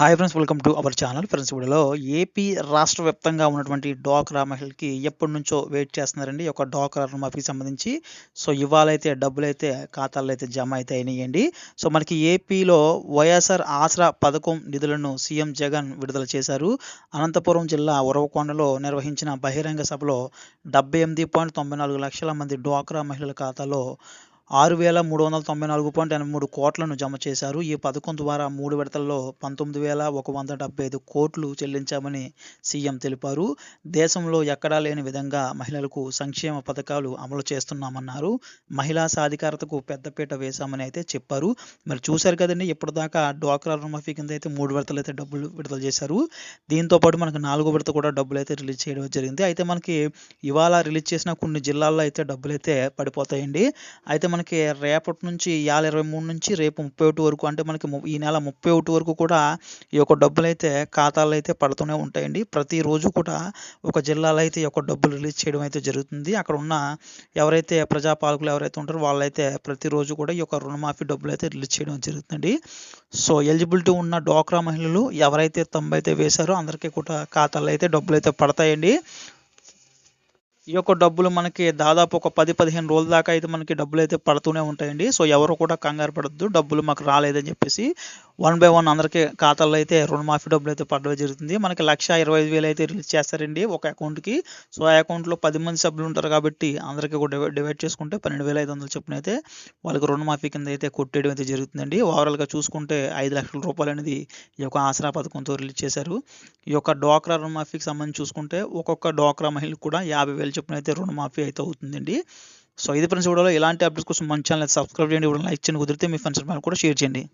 Hi friends welcome to our channel friends వీడియోలో AP రాష్ట్ర వ్యాప్తంగా ఉన్నటువంటి డ్వాక్రా మహిళకి ఎప్పటి నుంచో వెయిట్ చేస్తున్నారండి. ఒక డోక్రా డ్వాక్రా రుణమాఫీకి సంబంధించి. సో ఇవాళైతే డబ్బులు అయితే ఖాతాల్లో అయితే జమ అయితే అయినాయండి. సో మనకి ఏపీలో వైఎస్ఆర్ ఆసరా పథకం నిధులను సీఎం జగన్ విడుదల చేశారు. అనంతపురం జిల్లా ఉరవకొండలో నిర్వహించిన బహిరంగ సభలో డెబ్బై ఎనిమిది పాయింట్ తొంభై నాలుగు లక్షల మంది డ్వాక్రా మహిళల ఖాతాలో ఆరు వేల మూడు వందల తొంభై నాలుగు పాయింట్ ఎనభై మూడు కోట్లను జమ చేశారు. ఈ పథకం ద్వారా మూడు విడతల్లో పంతొమ్మిది వేల ఒక వంద డెబ్బై ఐదు కోట్లు చెల్లించామని సీఎం తెలిపారు. దేశంలో ఎక్కడా లేని విధంగా మహిళలకు సంక్షేమ పథకాలు అమలు చేస్తున్నామన్నారు. మహిళా సాధికారతకు పెద్దపీట వేశామని అయితే చెప్పారు. మరి చూశారు కదండి ఇప్పటిదాకా డ్వాక్రా రుణమాఫీ కింద అయితే మూడు విడతలు అయితే డబ్బులు విడుదల చేశారు. దీంతో పాటు మనకు నాలుగో విడత కూడా డబ్బులు అయితే రిలీజ్ చేయడం జరిగింది. అయితే మనకి ఇవాళ రిలీజ్ చేసిన కొన్ని జిల్లాల్లో అయితే డబ్బులు అయితే పడిపోతాయండి. అయితే మన మనకి రేపటి నుంచి ఇవాళ ఇరవై మూడు నుంచి రేపు ముప్పై ఒకటి వరకు అంటే మనకి ఈ నెల ముప్పై ఒకటి వరకు కూడా ఈ యొక్క డబ్బులు అయితే ఖాతాలు అయితే పడుతూనే ఉంటాయండి. ప్రతిరోజు కూడా ఒక జిల్లాలో అయితే ఈ యొక్క డబ్బులు రిలీజ్ చేయడం అయితే జరుగుతుంది. అక్కడ ఉన్న ఎవరైతే ప్రజాపాలకులు ఎవరైతే ఉంటారో వాళ్ళైతే ప్రతిరోజు కూడా ఈ యొక్క రుణమాఫీ డబ్బులు అయితే రిలీజ్ చేయడం జరుగుతుందండి. సో ఎలిజిబిలిటీ ఉన్న డ్వాక్రా మహిళలు ఎవరైతే తొంభై అయితే వేశారో అందరికీ కూడా ఖాతాలు అయితే డబ్బులు అయితే పడతాయండి. ఈ యొక్క డబ్బులు మనకి దాదాపు ఒక పది పదిహేను రోజుల దాకా అయితే మనకి డబ్బులు అయితే పడుతూనే ఉంటాయండి. సో ఎవరు కూడా కంగారు పడద్దు. డబ్బులు మాకు రాలేదని చెప్పేసి వన్ బై వన్ అందరికీ ఖాతాల్లో అయితే రుణమాఫీ డబ్బులు అయితే పడడం జరుగుతుంది. మనకి లక్ష ఇరవై ఐదు వేలు అయితే రిలీజ్ చేస్తారండి ఒక అకౌంట్కి. సో ఆ అకౌంట్లో పది మంది సభ్యులు ఉంటారు కాబట్టి అందరికీ కూడా డివైడ్ చేసుకుంటే పన్నెండు వేల ఐదు వందలు చొప్పున అయితే వాళ్ళకి రుణమాఫీ కింద అయితే కొట్టేయడం అయితే జరుగుతుందండి. ఓవరాల్గా చూసుకుంటే ఐదు లక్షల రూపాయలు అనేది ఈ యొక్క ఆసరా పథకంతో రిలీజ్ చేశారు. ఈ యొక్క డ్వాక్రా రుణమాఫీకి సంబంధించి చూసుకుంటే ఒక్కొక్క డ్వాక్రా మహిళకు కూడా యాభై వేలు చొప్పున అయితే రుణమాఫీ అయితే అవుతుందండి. సో ఇది ఫ్రెండ్స్ వీడియోలో ఇలాంటి అప్డేట్స్ కోసం మంచి ఛానల్ సబ్స్క్రైబ్ చేయండి. లైక్ చేయండి. కుదిరితే మీ ఫ్రెండ్స్ కూడా షేర్ చేయండి.